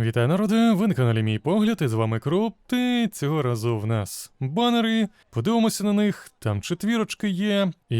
Вітаю народи, ви на каналі Мій Погляд, і з вами Кроп, і цього разу в нас банери. Подивимося на них, там четвірочки є, і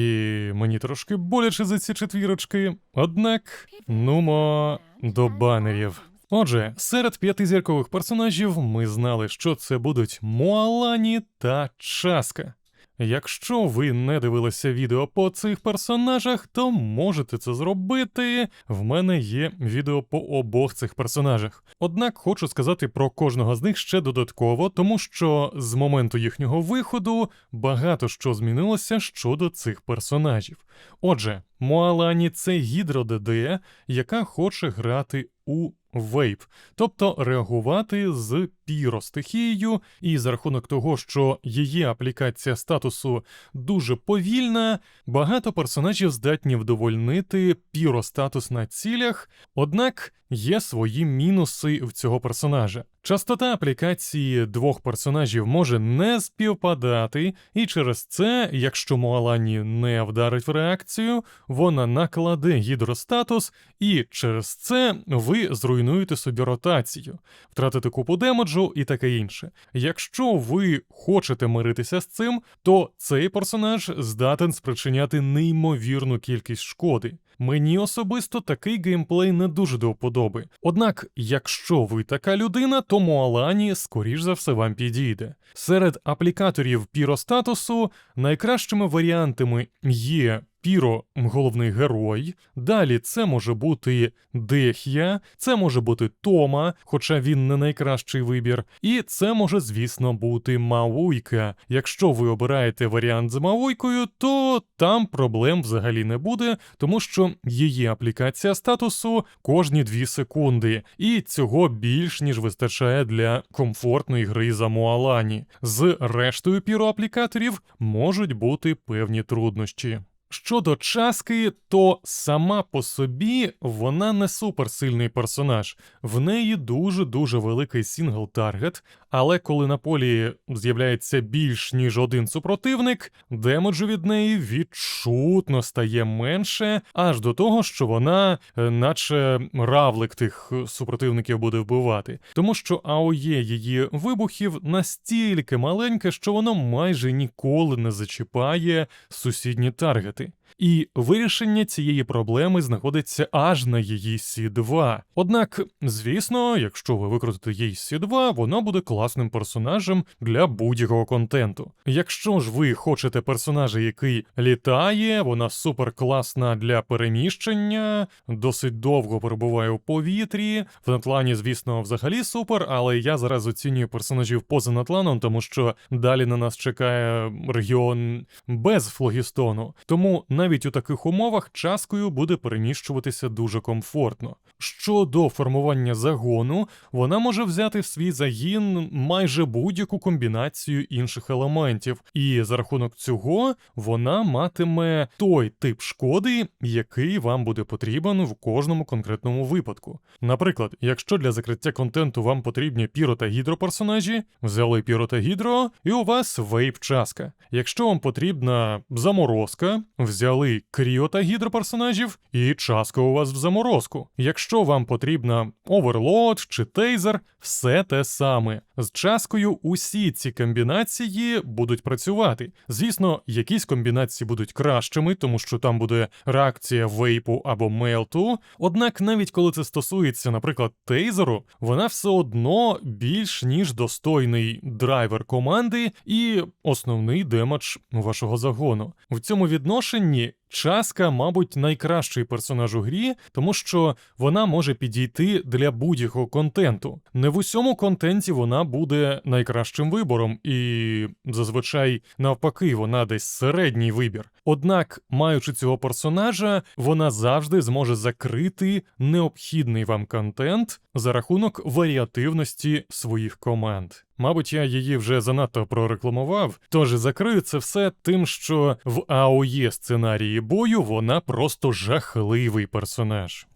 мені трошки боляче за ці четвірочки. Однак, нумо до банерів. Отже, серед п'яти зіркових персонажів ми знали, що це будуть Моалані та Часка. Якщо ви не дивилися відео по цих персонажах, то можете це зробити. В мене є відео по обох цих персонажах. Однак хочу сказати про кожного з них ще додатково, тому що з моменту їхнього виходу багато що змінилося щодо цих персонажів. Отже, Моалані це гідро ДД, яка хоче грати у вейп, тобто реагувати з піростихією, і за рахунок того, що її аплікація статусу дуже повільна, багато персонажів здатні вдовольнити піростатус на цілях, однак є свої мінуси в цього персонажа. Частота аплікації двох персонажів може не співпадати, і через це, якщо Моалані не вдарить в реакцію, вона накладе гідростатус, і через це ви зруйнуєте собі ротацію, втратите купу демеджу і таке інше. Якщо ви хочете миритися з цим, то цей персонаж здатен спричиняти неймовірну кількість шкоди. Мені особисто такий геймплей не дуже до вподоби. Однак, якщо ви така людина, то Моалані, скоріш за все, вам підійде. Серед аплікаторів піростатусу найкращими варіантами є Піро головний герой. Далі це може бути Дех'я, це може бути Тома, хоча він не найкращий вибір. І це може, звісно, бути Мауйка. Якщо ви обираєте варіант з Мауйкою, то там проблем взагалі не буде, тому що її аплікація статусу кожні 2 секунди, і цього більш ніж вистачає для комфортної гри за Моалані. З рештою піроаплікаторів можуть бути певні труднощі. Щодо часки, то сама по собі вона не суперсильний персонаж. В неї дуже-дуже великий сингл-таргет, але коли на полі з'являється більш ніж один супротивник, демеджу від неї відчутно стає менше, аж до того, що вона, е, наче равлик тих супротивників буде вбивати. Тому що АОЄ її вибухів настільки маленьке, що воно майже ніколи не зачіпає сусідні таргети. І вирішення цієї проблеми знаходиться аж на її Сі2. Однак, звісно, якщо ви викрутите її Сі2, вона буде класним персонажем для будь-якого контенту. Якщо ж ви хочете персонажа, який літає, вона суперкласна для переміщення, досить довго перебуває у повітрі. В Натлані, звісно, взагалі супер, але я зараз оцінюю персонажів поза Натланом, тому що далі на нас чекає регіон без флогістону. Тому навіть у таких умовах часкою буде переміщуватися дуже комфортно. Щодо формування загону, вона може взяти в свій загін майже будь-яку комбінацію інших елементів, і за рахунок цього вона матиме той тип шкоди, який вам буде потрібен в кожному конкретному випадку. Наприклад, якщо для закриття контенту вам потрібні піро та гідроперсонажі, взяли піро та гідро, і у вас вейп часка. Якщо вам потрібна заморозка, взяли кріо та гідроперсонажів, і часка у вас в заморозку. Якщо вам потрібна оверлот чи тейзер, все те саме. З часкою усі ці комбінації будуть працювати. Звісно, якісь комбінації будуть кращими, тому що там буде реакція вейпу або мейлту. Однак, навіть коли це стосується, наприклад, тейзеру, вона все одно більш ніж достойний драйвер команди і основний демедж вашого загону. В цьому відношенні. you Часка, мабуть, найкращий персонаж у грі, тому що вона може підійти для будь-якого контенту. Не в усьому контенті вона буде найкращим вибором, і зазвичай навпаки, вона десь середній вибір. Однак, маючи цього персонажа, вона завжди зможе закрити необхідний вам контент за рахунок варіативності своїх команд. Мабуть, я її вже занадто прорекламував, тож закрию це все тим, що в АОЄ сценарії бою вона просто жахливий персонаж.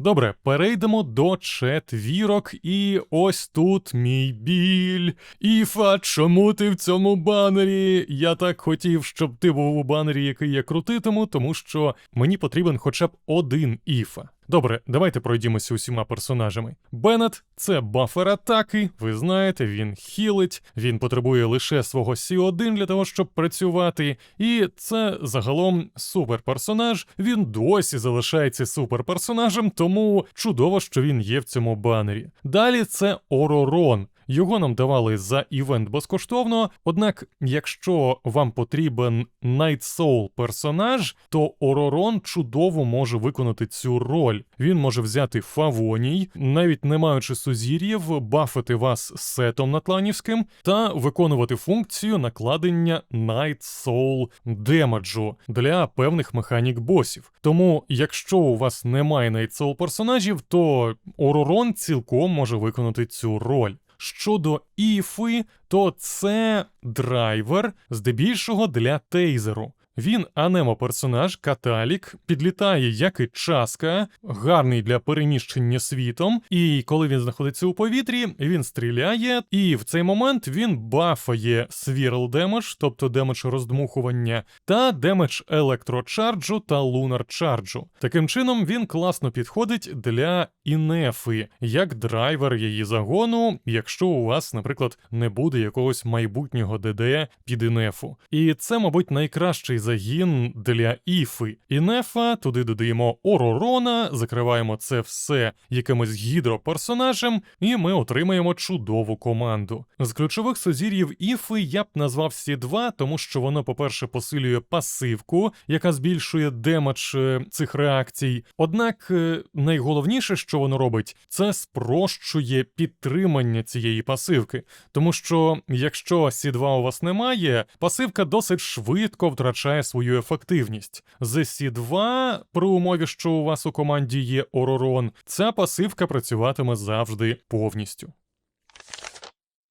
Добре, перейдемо до четвірок, і ось тут мій біль. Іфа, чому ти в цьому банері? Я так хотів, щоб ти був у банері, який я крутитиму, тому що мені потрібен хоча б один Іфа. Добре, давайте пройдімося усіма персонажами. Беннет – це бафер атаки, ви знаєте, він хілить, він потребує лише свого Сі1 для того, щоб працювати. І це загалом суперперсонаж. Він досі залишається суперперсонажем, тому чудово, що він є в цьому банері. Далі це Оророн. Його нам давали за івент безкоштовно. Однак, якщо вам потрібен Night Soul персонаж, то Оророн чудово може виконати цю роль. Він може взяти Фавоній, навіть не маючи сузір'їв, бафити вас сетом натланівським та виконувати функцію накладення Night Soul демеджу для певних механік босів. Тому, якщо у вас немає Night Soul персонажів, то Оророн цілком може виконати цю роль. Щодо іфи, то це драйвер, здебільшого для тейзеру. Він анемо-персонаж, каталік, підлітає як і часка, гарний для переміщення світом. І коли він знаходиться у повітрі, він стріляє, і в цей момент він бафає свірл демедж, тобто демедж роздмухування, та демедж електрочарджу та лунар чарджу. Таким чином він класно підходить для інефи, як драйвер її загону, якщо у вас, наприклад, не буде якогось майбутнього ДД під інефу. І це, мабуть, найкращий загін для іфи. Інефа, туди додаємо Оророна, закриваємо це все якимось гідроперсонажем, і ми отримаємо чудову команду. З ключових сузір'їв іфи я б назвав Сі2, тому що воно, по-перше, посилює пасивку, яка збільшує демедж е, цих реакцій. Однак е, найголовніше, що воно робить, це спрощує підтримання цієї пасивки. Тому що якщо Сі2 у вас немає, пасивка досить швидко втрачає свою ефективність. З Сі2, при умові, що у вас у команді є Оророн, ця пасивка працюватиме завжди повністю.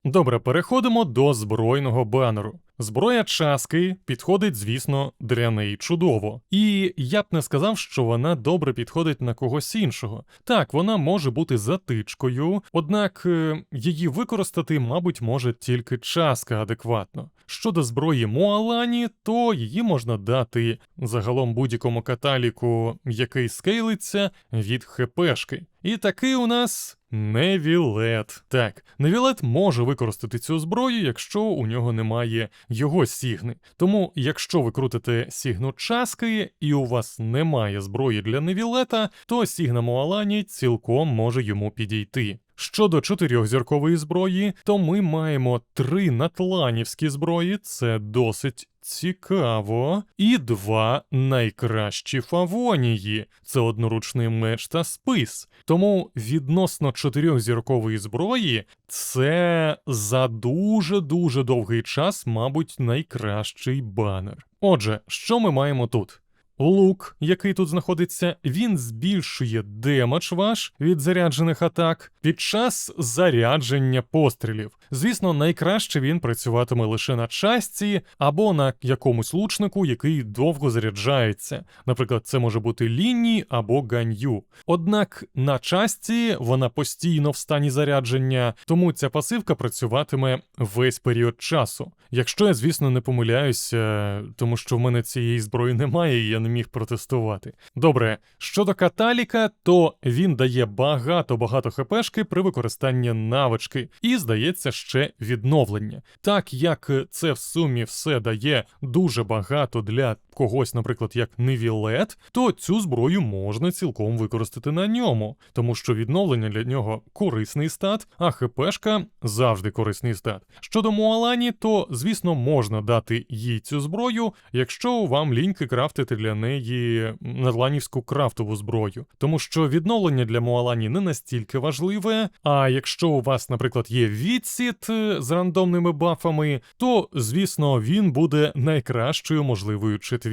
Добре, переходимо до збройного банеру. Зброя часки підходить, звісно, для неї чудово. І я б не сказав, що вона добре підходить на когось іншого. Так, вона може бути затичкою, однак е, її використати, мабуть, може тільки часка адекватно. Щодо зброї Муалані, то її можна дати загалом будь-якому каталіку, який скейлиться від ХПшки. І такий у нас Невілет. Так, Невілет може використати цю зброю, якщо у нього немає його сігни. Тому, якщо ви крутите сігну часки і у вас немає зброї для Невілета, то сігна Муалані цілком може йому підійти. Щодо чотирьохзіркової зброї, то ми маємо три натланівські зброї, це досить цікаво, і два найкращі фавонії це одноручний меч та спис. Тому відносно чотирьохзіркової зброї це за дуже дуже довгий час, мабуть, найкращий банер. Отже, що ми маємо тут? Лук, який тут знаходиться, він збільшує демедж ваш від заряджених атак під час зарядження пострілів. Звісно, найкраще він працюватиме лише на часті або на якомусь лучнику, який довго заряджається. Наприклад, це може бути лінії або ганью. Однак на часті вона постійно в стані зарядження, тому ця пасивка працюватиме весь період часу. Якщо я, звісно, не помиляюся, тому що в мене цієї зброї немає, і я не міг протестувати. Добре, щодо каталіка, то він дає багато-багато хпшки при використанні навички, і здається, ще відновлення. Так як це в сумі все дає дуже багато для когось, наприклад, як Невілет, то цю зброю можна цілком використати на ньому, тому що відновлення для нього корисний стат, а хпшка завжди корисний стат. Щодо Муалані, то звісно можна дати їй цю зброю, якщо вам ліньки крафтити для неї надланівську крафтову зброю, тому що відновлення для Муалані не настільки важливе. А якщо у вас, наприклад, є відсіт е, з рандомними бафами, то звісно він буде найкращою можливою четвіркою,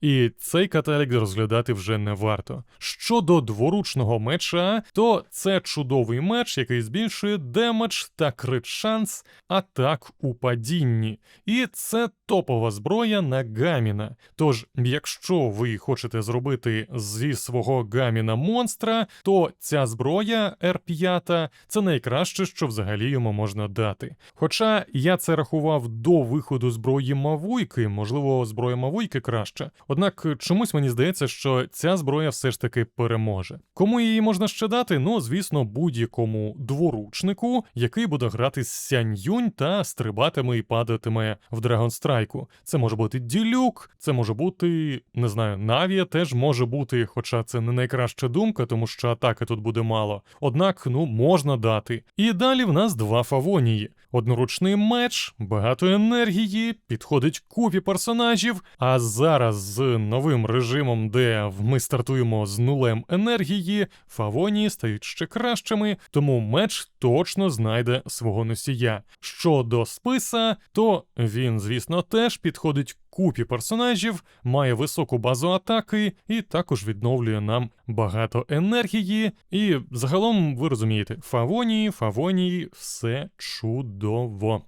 і цей каталік розглядати вже не варто. Щодо дворучного меча, то це чудовий меч, який збільшує демедж та крит шанс атак у падінні. І це топова зброя на гаміна. Тож, якщо ви хочете зробити зі свого гаміна монстра, то ця зброя R5 це найкраще, що взагалі йому можна дати. Хоча я це рахував до виходу зброї Мавуйки, можливо, зброя Мавуйки тільки краще. Однак чомусь мені здається, що ця зброя все ж таки переможе. Кому її можна ще дати? Ну, звісно, будь-якому дворучнику, який буде грати з Сянь-Юнь та стрибатиме і падатиме в Драгонстрайку. Це може бути Ділюк, це може бути, не знаю, Навія теж може бути, хоча це не найкраща думка, тому що атаки тут буде мало. Однак, ну, можна дати. І далі в нас два фавонії: одноручний меч, багато енергії, підходить купі персонажів. А зараз з новим режимом, де ми стартуємо з нулем енергії, фавонії стають ще кращими, тому меч точно знайде свого носія. Щодо списа, то він, звісно, теж підходить купі персонажів, має високу базу атаки і також відновлює нам багато енергії. І загалом, ви розумієте, фавонії, фавонії, все чудово.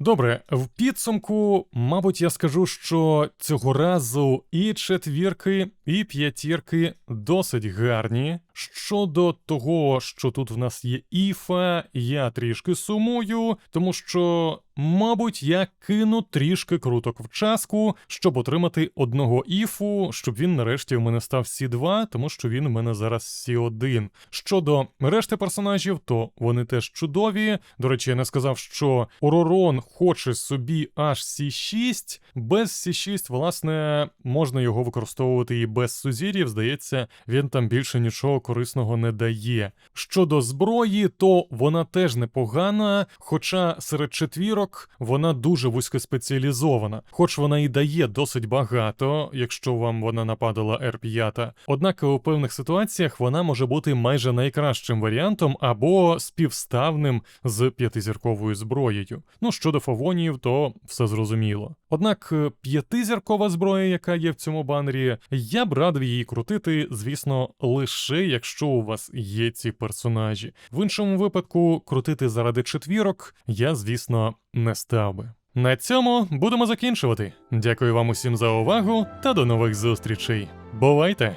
Добре, в підсумку, мабуть, я скажу, що цього разу і четвірки, і п'ятірки досить гарні. Щодо того, що тут в нас є іфа, я трішки сумую, тому що, мабуть, я кину трішки круток в часку, щоб отримати одного іфу, щоб він нарешті в мене став Сі2, тому що він у мене зараз Сі1. Щодо решти персонажів, то вони теж чудові. До речі, я не сказав, що Оророн хоче собі аж Сі6. Без Сі6, власне, можна його використовувати і без сузір'їв. Здається, він там більше нічого корисного не дає. Щодо зброї, то вона теж непогана, хоча серед четвірок вона дуже вузькоспеціалізована, хоч вона і дає досить багато, якщо вам вона нападала R5. Однак у певних ситуаціях вона може бути майже найкращим варіантом або співставним з п'ятизірковою зброєю. Ну щодо фавонів, то все зрозуміло. Однак е, п'ятизіркова зброя, яка є в цьому банері, я б радив її крутити, звісно, лише якщо у вас є ці персонажі. В іншому випадку крутити заради четвірок я, звісно, не став би. На цьому будемо закінчувати. Дякую вам усім за увагу та до нових зустрічей. Бувайте!